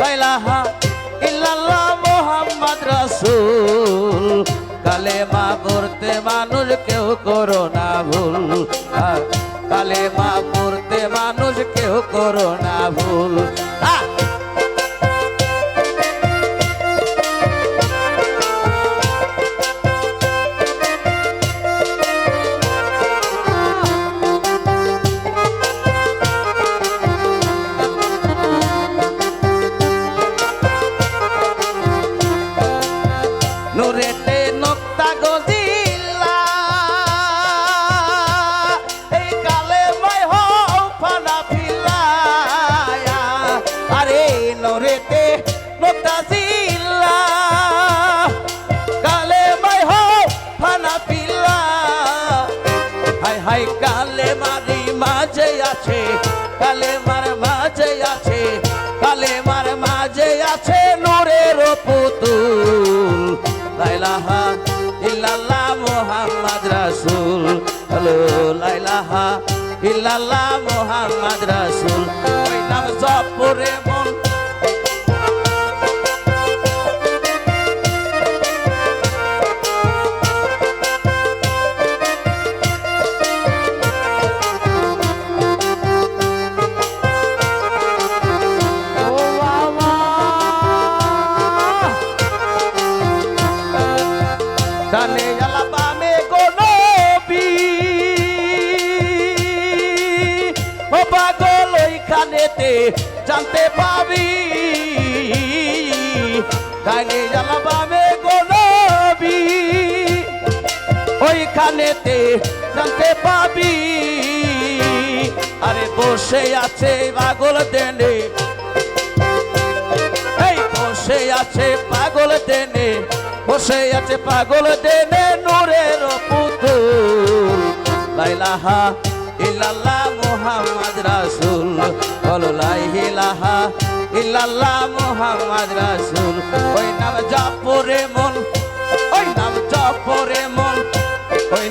লাইলাহা ইল্লাল্লাহ মোহাম্মদ রাসূল কালেমা পড়তে মানুষ কেউ করো না ভুল কালেমা পড়তে মানুষ কেউ করো না ভুল ইল্লাল্লাহ মোহাম্মদ রাসূল। নাম জপ করে ওইখানেতে জানতে পাবি। ডানে জ্বালা বামে গো ওইখানেতে জানতে পাবি। আরে বসে আছে পাগল দেনে, এই বসে আছে পাগল দেনে, বসে আছে পাগল দেনে নূরের পুতুল লাইলাহা ইল্লাল্লাহ মুহাম্মদ রাসুল বলো লাইলাহা ইল্লাল্লাহ মোহাম্মদ রাসুল। ওই নাম জাপরে মন, ওই নাম জাপরে মন, ওই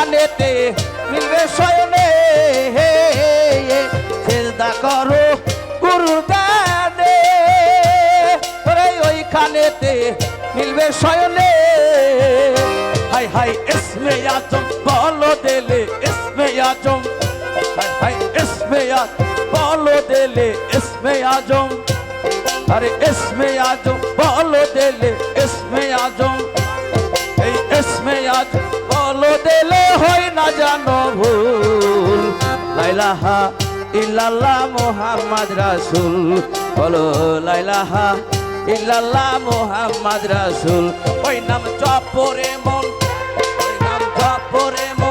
ওইখানেতে মিলবে শয়নে। চিন্তা করো গুরু দানে ওইখানেতে মিলবে শয়নে। হাই হাই, ইসমে আজম, বলো দিলে ইসমে আজম। হাই হাই, ইসমে আজম, বলো দিলে ইসমে আজম। আরে, ইসমে আজম, বলো দিলে ইসমে আজম। এই ইসমে আজম বলো দিলে হয় না জানো ভুল। লাইলাহা ইল্লাল্লাহ মুহাম্মদ রাসূল। বলো লাইলাহা ইল্লাল্লাহ মুহাম্মদ রাসূল। ওই নাম চপরে মন, ওই নাম চপরে মন।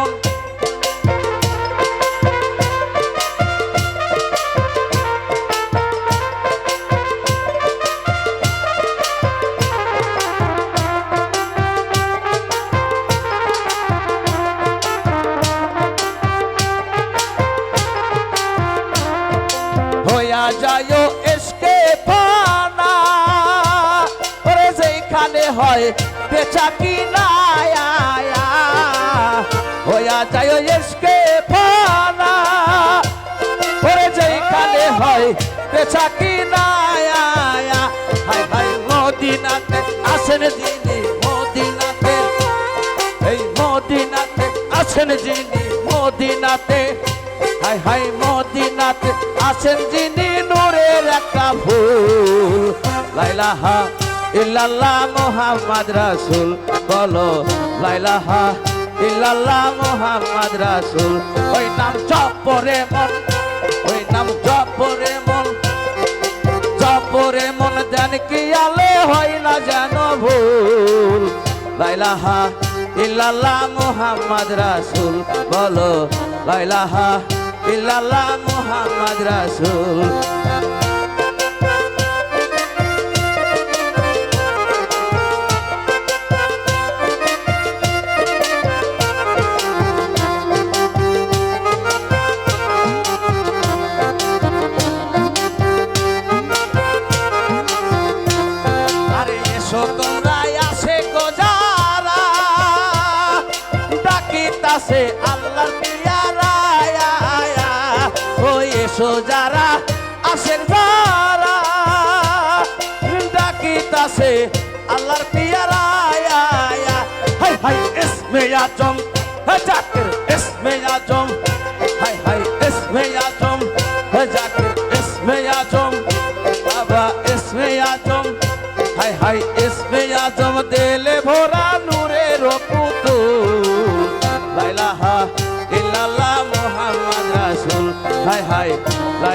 হাই মদিনাতে, আসেন যিনি মদিনাতে। হাই হাই মদিনাতে। আছেন যিনি নূরের একটা ফুল। লাইলাহা ইল্লাল্লাহ মুহাম্মদ রাসূল, বলো, লাইলাহা ইল্লাল্লাহ মুহাম্মদ রাসূল। ওই নাম জপরে মন, ওই নাম জপরে মন। জপরে মন দেন কি আলে হয় না যেন ভুল? লাইলাহা ইল্লাল্লাহ মুহাম্মদ রাসূল। বলো, লাইলাহা ইল্লাল্লাহ মুহাম্মদ রাসূল। আল্লাহর পিয়ারা ও এসো যারা আসে যারা ডাকিতাছে আল্লাহর পিয়ারা হাই হাই, ইসমে আজম। হে জাকির, ইসমে আজম। হাই হাই, ইসমে আজম। হে জাকির, ইসমে আজম। বাবা, ইসমে আজম। হাই হাই, ইসমে আজম। দেলে ভরা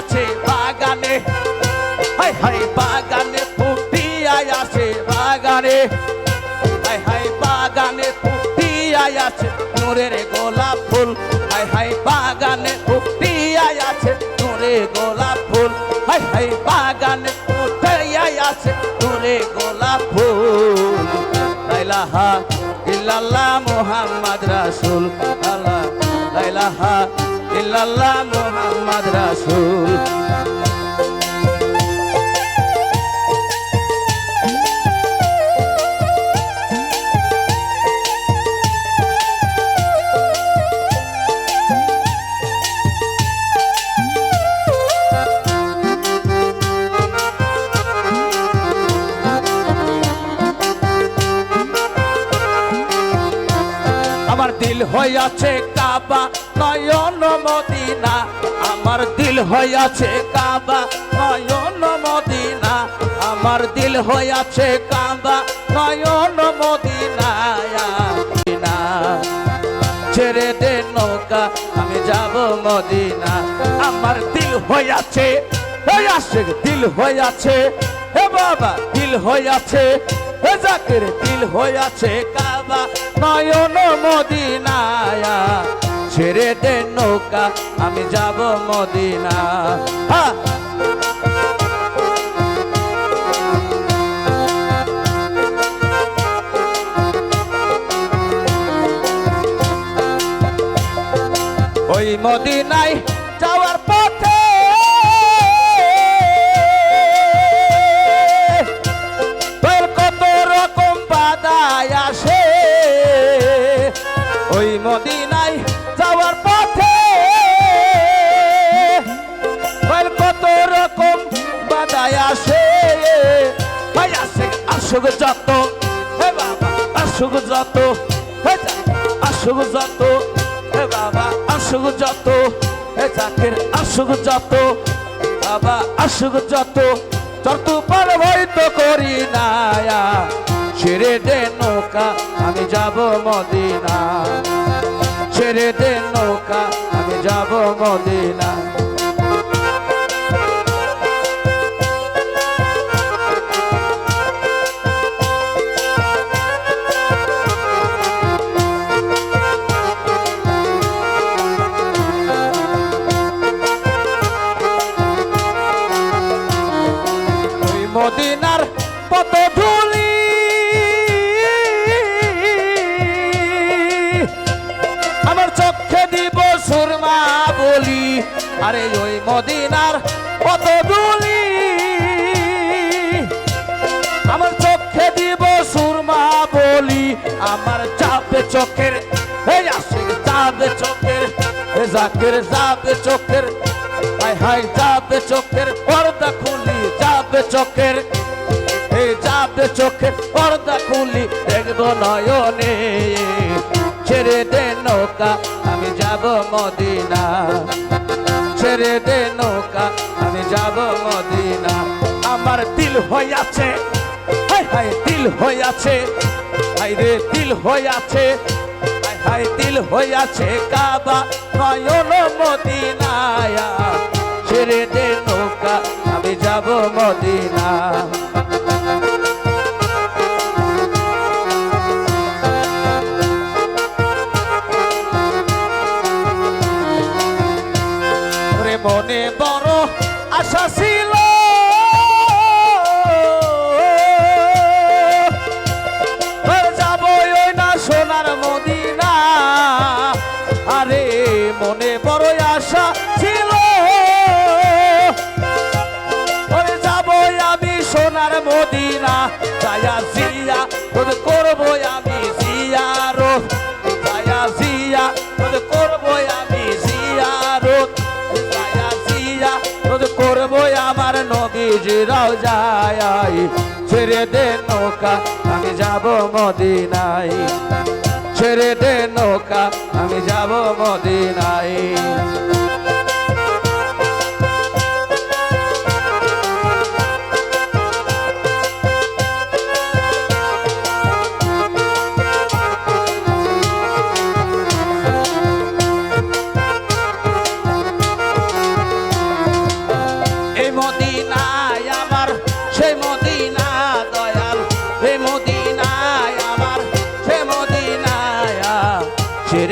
আছে বাগানে। হাই হাই বাগানে ফুটিয়াই আছে বাগানে। হাই হাই বাগানে ফুটিয়াই আছে নূরের গোলাপ ফুল। হাই হাই বাগানে ফুটিয়াই আছে নূরে গোলাপ ফুল। হাই হাই বাগানে ফুটিয়াই আছে নূরে গোলাপ ফুল। লাইলাহা ইল্লাল্লাহ মুহাম্মদ রাসূল। আল্লাহ, লাইলাহা ইল্লাল্লাহ মুহাম্মদ রাসূল। আমার দিল হইয়াছে কাবা নয়ন মদিনা, আমার দিল হইয়াছে কাবা নয়ন মদিনা, আমার দিল হইয়াছে কাবা নয়ন মদিনা। ছেড়ে দে নৌকা, আমি যাব মদিনা। আমার দিল হইয়াছে হইয়াছে, দিল হইয়াছে। হে বাবা, দিল হইয়াছে, হে জাকির, দিল হইয়াছে কাবা নয়ন মদিনায়া ছেড়ে দে নৌকা আমি যাব মদিনা। ওই মদিনায় যাওয়ার পথে আসুক যত। হে বাবা আসুক যত। হে আসুক যত। হে বাবা আসুক যত। হে জাকির আসুক যত। বাবা আসুক যত। যত পার হয়তো করি না ছেড়ে দে নৌকা, আমি যাব মদিনা ছেড়ে দে নৌকা, আমি যাব মদিনা ওই মদিনার পত ধুলি আমার চোখে দিব সুরমা বলি, আমার চাপে চোখের, এই আশিক যাবে চোখের, এ জাকের যাবে চোখের, হাই হাই যাবে চোখের পর্দা খুলি যাবে চোখের, এই যাবে চোখের পর্দা খুলি, দেখব নয়নে, ছেড়ে দে নৌকা, আমি যাব মদিনা। ছেড়ে দে নৌকা, আমি যাব মদিনা। আমার দিল হইয়াছে, হাই হাই দিল হইয়াছে, হাই রে দিল হইয়াছে, হাই হাই দিল হইয়াছে কাবা নয়ন মদিনায়া। ছেড়ে দে নৌকা, আমি যাব মদিনা। নবীজিরাও যায় ছেড়ে দে নৌকা আমি যাব মদিনায়। ছেড়ে দে নৌকা আমি যাব মদিনায়।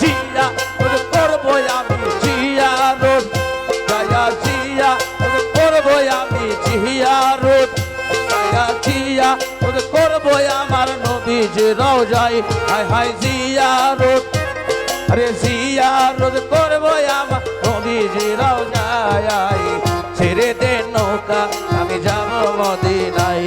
জিয়া তোর করব আমি জিয়া রোড। যায়া জিয়া তোর করব আমি জিয়া রোড। জিয়া জিয়া তোর করব আমার নবীজ রওজাই। হাই হাই জিয়া রোড। আরে জিয়া রোদ করব আমার নবীজ রওজাই। ছেড়ে দে নৌকা, আমি মদিনাই